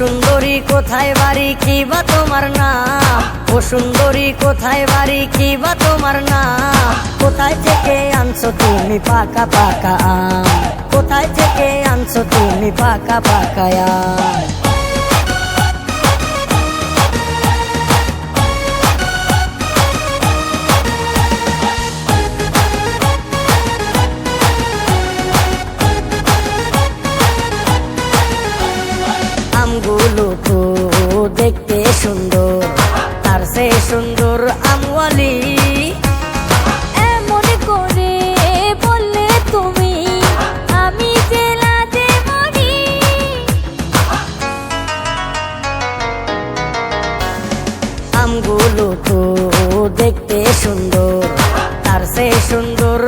সুন্দরী কোথায় বাড়ি? কি বা তোমার নাম? ও সুন্দরী কোথায় বাড়ি? কি বা তোমার নাম? কোথায় থেকে আনছো তুমি পাকা পাকা আম? কোথায় থেকে আনছো তুমি পাকা পাকা আম? আমগুলো তো দেখতে সুন্দর, তার সে সুন্দর আমওয়ালি। বললে তুমি, আমি দেখতে সুন্দর, তার সে সুন্দর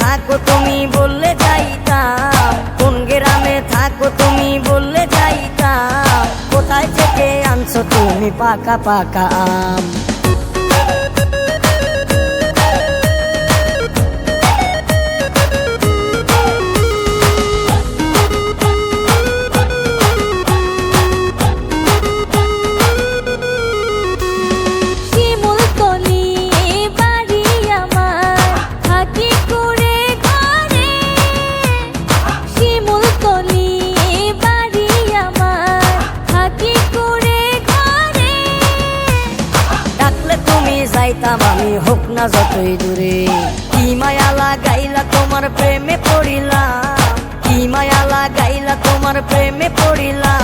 থাকো তুমি বললে যাইতাম। কোন গ্রামে থাকো তুমি বললে যাইতাম। কোথায় থেকে আনছো তুমি পাকা পাকা আম? যাইতাম আমি, হোক না যতই দূরে। কি মায়া লাগাইলা তোমার প্রেমে পড়িলাম? কি মায়া লাগাইলা তোমার প্রেমে পড়িলাম?